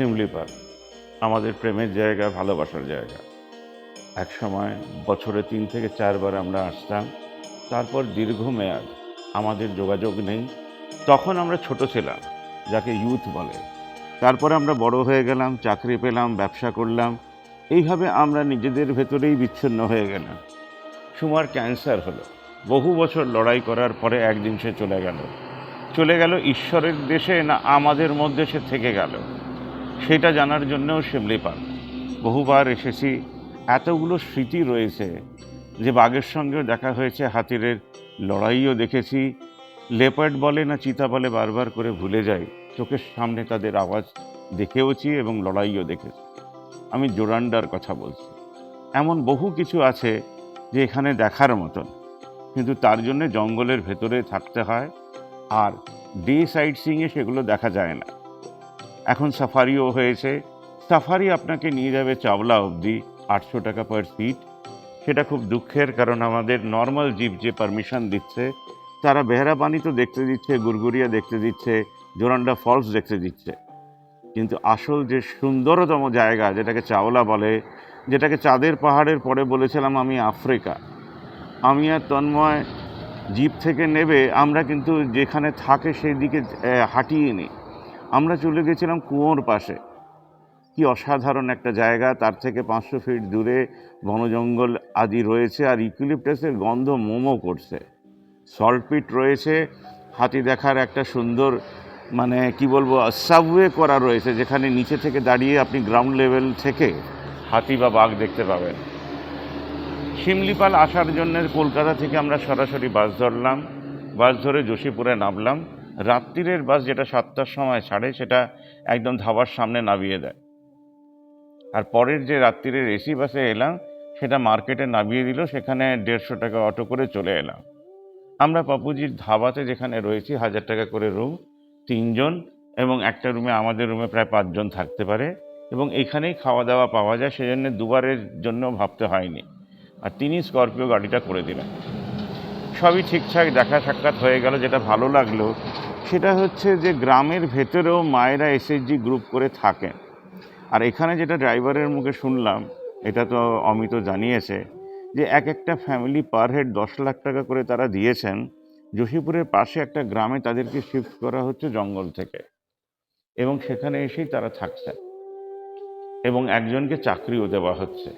শিমলিপাল আমাদের প্রেমের জায়গা, ভালোবাসার জায়গা। এক সময় বছরে তিন থেকে চারবার আমরা আসতাম, তারপর দীর্ঘমেয়াদ আমাদের যোগাযোগ নেই। তখন আমরা ছোট ছিলাম, যাকে ইউথ বলে। তারপরে আমরা বড় হয়ে গেলাম, চাকরি পেলাম, ব্যবসা করলাম। এইভাবে আমরা নিজেদের ভেতরেই বিচ্ছিন্ন হয়ে গেলাম। সুমার ক্যান্সার হলো। বহু বছর লড়াই করার পরে একদিন সে চলে গেল। চলে গেল ঈশ্বরের দেশে না আমাদের মধ্যে সে থেকে গেল। সেটা জানার জন্যও শিমলি পাল। বহুবার এসেছি। এতগুলো স্মৃতি রয়েছে যে বাঘের সঙ্গেও দেখা হয়েছে, হাতিরের লড়াইও দেখেছি। লেপার্ড বলে না চিতা বলে বারবার করে ভুলে যাই। চোখের সামনে তাদের আওয়াজ দেখেওছি এবং লড়াইও দেখেছি। আমি জোরান্ডার কথা বলছি। এমন বহু কিছু আছে যে এখানে দেখার মতন, কিন্তু তার জন্যে জঙ্গলের ভেতরে থাকতে হয়। আর ডে সাইট সিংয়ে সেগুলো দেখা যায় না। এখন সাফারিও হয়েছে। সাফারি আপনাকে নিয়ে যাবে চাওলা অবধি, আটশো টাকা পার সিট সেটা খুব দুঃখের কারণ আমাদের নর্মাল জিপ যে পারমিশন দিচ্ছে, তারা বেহারাপানি তো দেখতে দিচ্ছে গুরগুরিয়া দেখতে দিচ্ছে, জোরান্ডা ফলস দেখতে দিচ্ছে। কিন্তু আসল যে সুন্দরতম জায়গা, যেটাকে চাওলা বলে, যেটাকে চাঁদের পাহাড়ের পরে বলেছিলাম আমি আফ্রিকা, আমি আর তন্ময় জিপ থেকে নেবে, আমরা কিন্তু যেখানে থাকে সেই দিকে হাঁটিয়ে নিই। আমরা চলে গেছিলাম কুয়োর পাশে। কি অসাধারণ একটা জায়গা, তার থেকে পাঁচশো ফিট দূরে বনজঙ্গল আদি রয়েছে আর ইকুলিপটাসের গন্ধ মোমো করছে। সল্টপিট রয়েছে, হাতি দেখার একটা সুন্দর মানে কি বলব সাবওয়ে করা রয়েছে, যেখানে নিচে থেকে দাঁড়িয়ে আপনি গ্রাউন্ড লেভেল থেকে হাতি বা বাঘ দেখতে পাবেন। শিমলিপাল আসার জন্য কলকাতা থেকে আমরা সরাসরি বাস ধরলাম। বাস ধরে যোশীপুরে নামলাম। রাত্রিরের বাস যেটা সাতটার সময় ছাড়ে, সেটা একদম ধাবার সামনে নামিয়ে দেয়। আর পরের যে রাত্রিরের এসি বাসে এলাম, সেটা মার্কেটে নামিয়ে দিল, সেখানে দেড়শো টাকা অটো করে চলে এলাম। আমরা পাপুজির ধাবাতে যেখানে রয়েছি, হাজার টাকা করে রুম তিনজন এবং একটা রুমে আমাদের রুমে প্রায় পাঁচজন থাকতে পারে এবং এখানেই খাওয়া দাওয়া পাওয়া যায়, সেজন্য দুবারের জন্য ভাবতে হয়নি। আর তিনি স্করপিও গাড়িটা করে দিলেন। সবই ঠিকঠাক, দেখা সাক্ষাৎ হয়ে গেল, যেটা ভালো লাগল সেটা হচ্ছে যে গ্রামের ভেতরেও মায়েরা এসএসজি গ্রুপ করে থাকেন। আর এখানে যেটা ড্রাইভারের মুখে শুনলাম, এটা তো অমিত জানিয়েছে যে এক একটা ফ্যামিলি পার হেড দশ লাখ টাকা করে তারা দিয়েছেন। যোশীপুরের পাশে একটা গ্রামে তাদেরকে শিফট করা হচ্ছে জঙ্গল থেকে। এবং সেখানে এসেই তারা থাকছেন। এবং একজনকে চাকরিও দেওয়া হচ্ছে।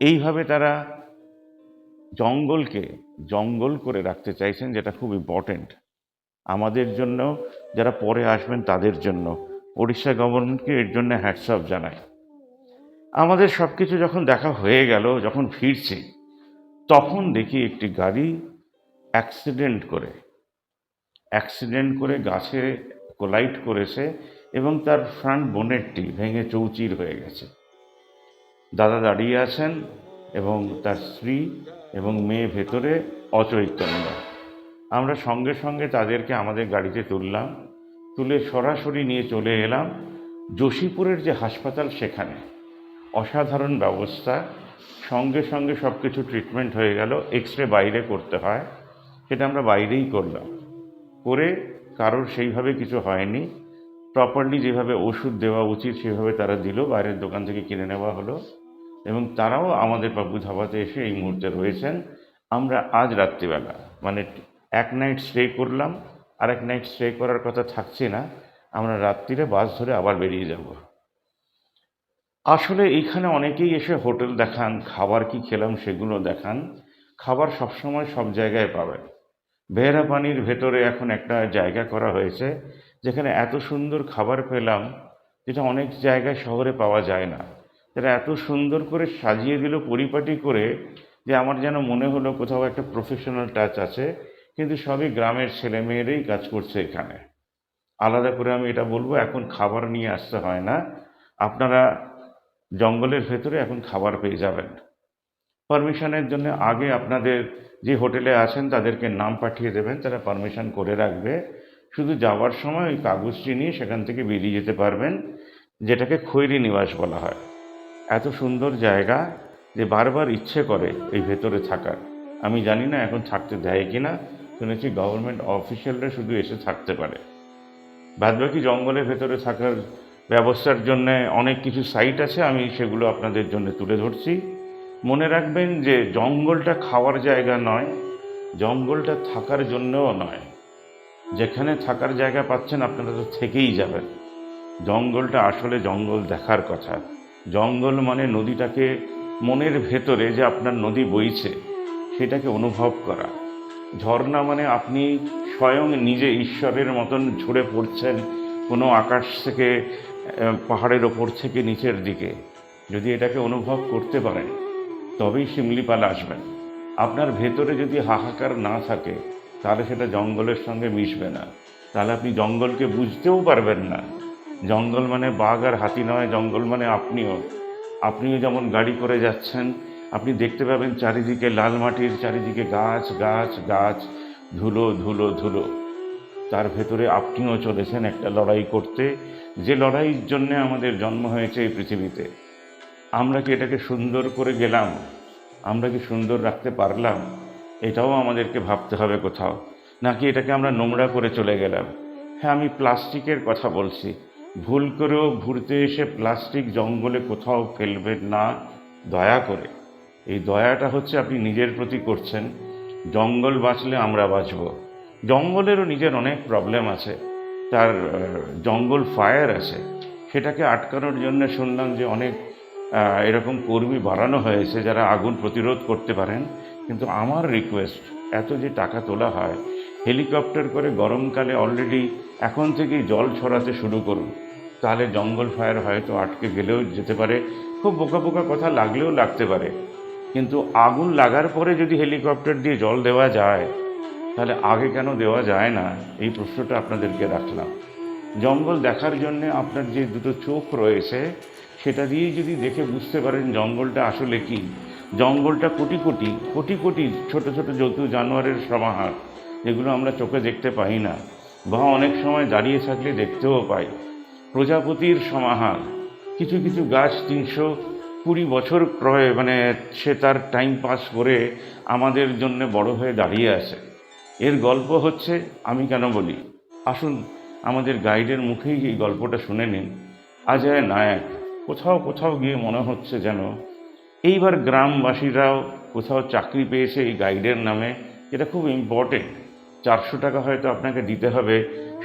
এইভাবে তারা জঙ্গলকে জঙ্গল করে রাখতে চাইছেন, যেটা খুব ইম্পর্টেন্ট আমাদের জন্য, যারা পরে আসবেন তাদের জন্য। ওড়িশা গভর্নমেন্টকে এর জন্য হ্যাটসঅপ জানাই। আমাদের সব কিছু যখন দেখা হয়ে গেল, যখন ফিরছি, তখন দেখি একটি গাড়ি অ্যাক্সিডেন্ট করে। অ্যাক্সিডেন্ট করে গাছে কোলাইট করেছে এবং তার ফ্রন্ট বোনেটটি ভেঙে চৌচির হয়ে গেছে। দাদা দাঁড়িয়ে আছেন এবং তার স্ত্রী এবং মেয়ে ভেতরে অচৈতন্য। আমরা সঙ্গে সঙ্গে তাদেরকে আমাদের গাড়িতে তুললাম, তুলে সরাসরি নিয়ে চলে এলাম যোশীপুরের যে হাসপাতাল সেখানে। অসাধারণ ব্যবস্থা, সঙ্গে সঙ্গে সব কিছু ট্রিটমেন্ট হয়ে গেল এক্স রে বাইরে করতে হয়, সেটা আমরা বাইরেই করলাম। করে কারোর সেইভাবে কিছু হয়নি প্রপারলি যেভাবে ওষুধ দেওয়া উচিত সেভাবে তারা দিল, বাইরের দোকান থেকে কিনে নেওয়া হলো এবং তারাও আমাদের বাবু ধাবাতে এসে এই মুহূর্তে রয়েছেন। আমরা আজ রাত্রিবেলা মানে এক নাইট স্টে করলাম আর এক নাইট স্টে করার কথা থাকছে না, আমরা রাত্রিরে বাস ধরে আবার বেরিয়ে যাব। আসলে এইখানে অনেকেই এসে হোটেল দেখান, খাবার কি খেলাম সেগুলো দেখান, খাবার সবসময় সব জায়গায় পাবেন। বেহরা পানির ভেতরে এখন একটা জায়গা করা হয়েছে, যেখানে এত সুন্দর খাবার পেলাম, যেটা অনেক জায়গায় শহরে পাওয়া যায় না। তারা এত সুন্দর করে সাজিয়ে দিল পরিপাটি করে, যে আমার যেন মনে হলো কোথাও একটা প্রফেশনাল টাচ আছে কিন্তু সবই গ্রামের ছেলে মেয়েরাই কাজ করছে এখানে। আলাদা করে আমি এটা বলব, এখন খাবার নিয়ে আসতে হয় না। আপনারা জঙ্গলের ভেতরে এখন খাবার পেয়ে যাবেন। পারমিশনের জন্য আগে আপনাদের যে হোটেলে আছেন তাদেরকে নাম পাঠিয়ে দেবেন, তারা পারমিশন করে রাখবে। শুধু যাওয়ার সময় ওই কাগজটি নিয়ে সেখান থেকে বেরিয়ে যেতে পারবেন, যেটাকে খৈরি নিবাস বলা হয়। এত সুন্দর জায়গা যে বারবার ইচ্ছে করে এই ভেতরে থাকার। আমি জানি না এখন থাকতে দেয় কি না শুনেছি গভর্নমেন্ট অফিসিয়ালরা শুধু এসে থাকতে পারে। বাদবাকি জঙ্গলের ভেতরে থাকার ব্যবস্থার জন্য অনেক কিছু সাইট আছে, আমি সেগুলো আপনাদের জন্য তুলে ধরছি। মনে রাখবেন যে জঙ্গলটা খাওয়ার জায়গা নয়, জঙ্গলটা থাকার জন্যও নয়। যেখানে থাকার জায়গা পাচ্ছেন আপনারা তো থেকেই যাবেন। জঙ্গলটা আসলে জঙ্গল দেখার কথা। জঙ্গল মানে নদীটাকে মনের ভেতরে যে আপনার নদী বইছে, সেটাকে অনুভব করা। ঝর্ণা মানে আপনি স্বয়ং নিজে ঈশ্বরের মতন ঝরে পড়ছেন, কোনো আকাশ থেকে পাহাড়ের ওপর থেকে নিচের দিকে। যদি এটাকে অনুভব করতে পারেন, তবেই শিমলিপাল আসবেন। আপনার ভেতরে যদি হাহাকার না থাকে, তাহলে সেটা জঙ্গলের সঙ্গে মিশবে না। তাহলে আপনি জঙ্গলকে বুঝতেও পারবেন না। জঙ্গল মানে বাঘ আর হাতি নয়, জঙ্গল মানে আপনিও। আপনিও যেমন গাড়ি করে যাচ্ছেন আপনি দেখতে পাবেন চারিদিকে লাল মাটির চারিদিকে গাছ গাছ গাছ, ধুলো ধুলো ধুলো। তার ভেতরে আপনিও চলেছেন একটা লড়াই করতে। যে লড়াইয়ের জন্য আমাদের জন্ম হয়েছে এই পৃথিবীতে। আমরা কি এটাকে সুন্দর করে গেলাম? আমরা কি সুন্দর রাখতে পারলাম? এটাও আমাদেরকে ভাবতে হবে কোথাও। নাকি এটাকে আমরা নোংরা করে চলে গেলাম? হ্যাঁ আমি প্লাস্টিকের কথা বলছি। ভুল করেও ঘুরতে এসে প্লাস্টিক জঙ্গলে কোথাও ফেলবেন না। দয়া করে। এই দয়াটা হচ্ছে আপনি নিজের প্রতি করছেন। জঙ্গল বাঁচলে আমরা বাঁচব। জঙ্গলেরও নিজের অনেক প্রবলেম আছে। তার জঙ্গল ফায়ার আছে। সেটাকে আটকানোর জন্য শুনলাম যে অনেক এরকম কর্মী বাড়ানো হয়েছে যারা আগুন প্রতিরোধ করতে পারেন। কিন্তু আমার রিকোয়েস্ট এত যে টাকা তোলা হয় হেলিকপ্টার করে গরমকালে অলরেডি এখন থেকেই জল ছড়াতে শুরু করুন। তাহলে জঙ্গল ফায়ার হয়তো আটকে গেলেও যেতে পারে। খুব বোকা বোকা কথা লাগলেও লাগতে পারে। কিন্তু আগুন লাগার পরে যদি হেলিকপ্টার দিয়ে জল দেওয়া যায়, তাহলে আগে কেন দেওয়া যায় না? এই প্রশ্নটা আপনাদেরকে রাখলাম। জঙ্গল দেখার জন্যে আপনার যে দুটো চোখ রয়েছে, সেটা দিয়েই যদি দেখে বুঝতে পারেন জঙ্গলটা আসলে কি। জঙ্গলটা কোটি কোটি কোটি কোটি ছোট ছোট জন্তু জানোয়ারের সমাহার, যেগুলো আমরা চোখে দেখতে পাই না, বা অনেক সময় দাঁড়িয়ে থাকলে দেখতেও পাই। প্রজাপতির সমাহার, কিছু কিছু গাছ তিনশো কুড়ি বছর ক্রয়ে মানে সে তার টাইম পাস করে আমাদের জন্য বড় হয়ে দাঁড়িয়ে আছে। এর গল্প হচ্ছে, আমি কেন বলি? আসুন আমাদের গাইডের মুখেই এই গল্পটা শুনে নিন। অজয় নায়ক, কোথাও কোথাও গিয়ে মনে হচ্ছে যেন এইবার গ্রামবাসীরাও কোথাও চাকরি পেয়েছে এই গাইডের নামে এটা খুব ইম্পর্টেন্ট চারশো টাকা হয়তো আপনাকে দিতে হবে,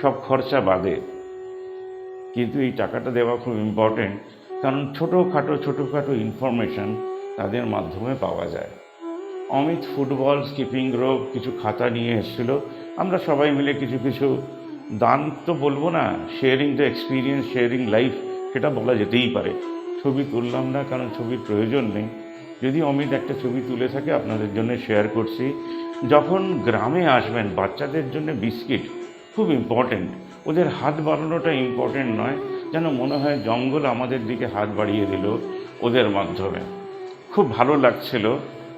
সব খরচা বাদে। কিন্তু এই টাকাটা দেওয়া খুব ইম্পর্টেন্ট কারণ ছোটোখাটো ছোটোখাটো ইনফরমেশন তাদের মাধ্যমে পাওয়া যায়। অমিত ফুটবল স্কিপিং রোপ কিছু খাতা নিয়ে এসেছিল। আমরা সবাই মিলে কিছু কিছু দান তো বলব না sharing the experience sharing life সেটা বলা যেতেই পারে। ছবি তুললাম না, কারণ ছবির প্রয়োজন নেই। যদি অমিত একটা ছবি তুলে থাকে, আপনাদের জন্য শেয়ার করছি। যখন গ্রামে আসবেন, বাচ্চাদের জন্য বিস্কিট খুব ইম্পর্ট্যান্ট ওদের হাত বাড়ানোটা ইম্পর্ট্যান্ট নয়। যেন মনে হয় জঙ্গল আমাদের দিকে হাত বাড়িয়ে দিল ওদের মাধ্যমে। খুব ভালো লাগছিল,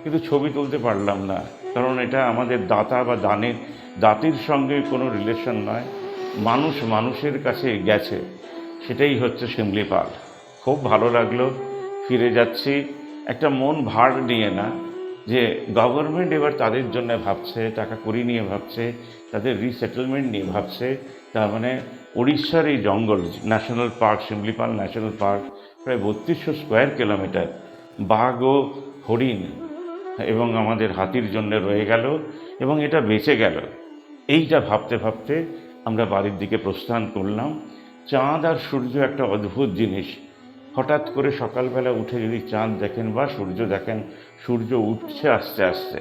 কিন্তু ছবি তুলতে পারলাম না, কারণ এটা আমাদের দাতা বা দানের, দাতির সঙ্গে কোনো রিলেশন নয়। মানুষ মানুষের কাছে গেছে, সেটাই হচ্ছে শিমলি শিমলিপাল খুব ভালো লাগল, ফিরে যাচ্ছি। একটা মন ভার নিয়ে না, যে গভর্নমেন্ট এবার তাদের জন্য ভাবছে, টাকা করি নিয়ে ভাবছে, তাদের রিসেটেলমেন্ট নিয়ে ভাবছে তার মানে উড়িষ্যার এই জঙ্গল, national park, Similipal national park, প্রায় বত্রিশশো স্কোয়ার কিলোমিটার, বাঘ ও হরিণ এবং আমাদের হাতির জন্য রয়ে গেল এবং এটা বেঁচে গেল। এইটা ভাবতে ভাবতে আমরা বাড়ির দিকে প্রস্থান করলাম। চাঁদ আর সূর্য একটা অদ্ভুত জিনিস। হঠাৎ করে সকালবেলা উঠে যদি চাঁদ দেখেন বা সূর্য দেখেন, সূর্য উঠছে আস্তে আস্তে।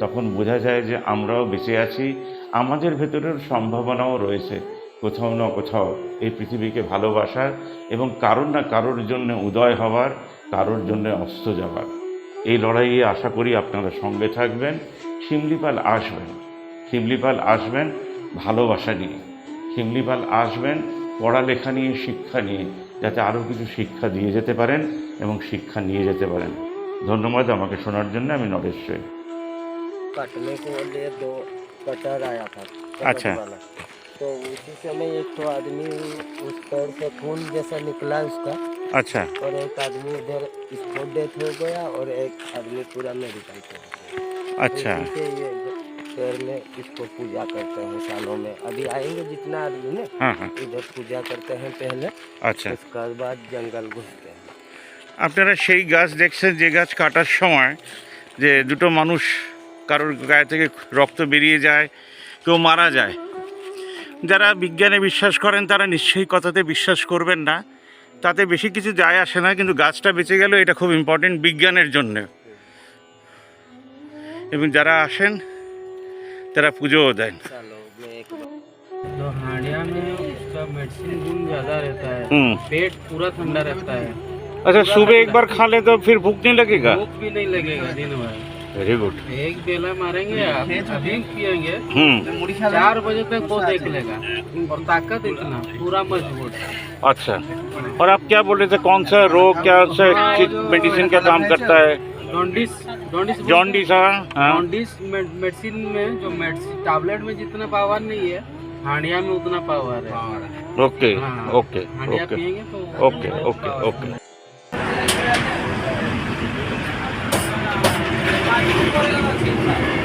তখন বোঝা যায় যে আমরাও বেঁচে আছি আমাদের ভেতরের সম্ভাবনাও রয়েছে। কোথাও না কোথাও এই পৃথিবীকে ভালোবাসার এবং কারোর না কারোর জন্য উদয় হওয়ার, কারোর জন্য অস্ত যাওয়ার। এই লড়াইয়ে আশা করি আপনারা সঙ্গে থাকবেন, শিমলিপাল আসবেন। শিমলিপাল আসবেন ভালোবাসা নিয়ে। শিমলিপাল আসবেন পড়ালেখা নিয়ে, শিক্ষা নিয়ে, যাতে আরও কিছু শিক্ষা দিয়ে যেতে পারেন এবং শিক্ষা নিয়ে যেতে পারেন। ধন্যবাদ আমাকে শোনার জন্য, আমি নরেশ রায়। कटर आया था कटर अच्छा। वाला तो उसी समय एक तो आदमी उस पैर से खून जैसा निकला उसका अच्छा और एक आदमी इधर स्पॉट डेथ हो गया और एक आदमी पूरा मेडिकल पे हो गया। अच्छा इसी से ये पैर में इसको पूजा करते हैं सालों में अभी आएंगे जितना आदमी ना हाँ हाँ इधर पूजा करते हैं पहले আচ্ছা उसके बाद जंगल घुसते हैं আপনারা সেই গাছ দেখছেন যে গাছ কাটার সময় যে দুটো মানুষ কারোর গায়ে থেকে রক্ত বেরিয়ে যায় কেউ মারা যায় যারা বিজ্ঞানে বিশ্বাস করেন তারা নিশ্চয়ই কথাতে বিশ্বাস করবেন না তাতে বেশি কিছু যায় আসে না কিন্তু গাছটা বেঁচে গেল এটা খুব ইম্পর্টেন্ট বিজ্ঞানের জন্য এবং যারা আসেন তারা পুজোও দেন सालों में एक बार तो हांडिया में उसका मेडिसिन गुण ज़्यादा रहता है হুম पेट पूरा ठंडा रहता है अच्छा सुबह एक बार खा ले तो फिर भूख नहीं लगेगा भूख भी नहीं लगेगा दिन भर Very good. एक बेला मारेंगे आप अभी पियेंगे। हम्म। चार बजे तक वो देख लेगा। और ताकत इतना पूरा मज़बूत। अच्छा। और आप क्या बोल रहे थे? कौन सा रोग क्या सा मेडिसिन का काम करता है? जॉन्डिस जॉन्डिस जॉन्डिस हाँ। हाँ। जॉन्डिस मेडिसिन में जो मेडिसिन टैबलेट में जितना पावर नहीं है हांडिया में उतना पावर है। ओके हाँ। ओके ओके तो ओके ओके ओके 先輩。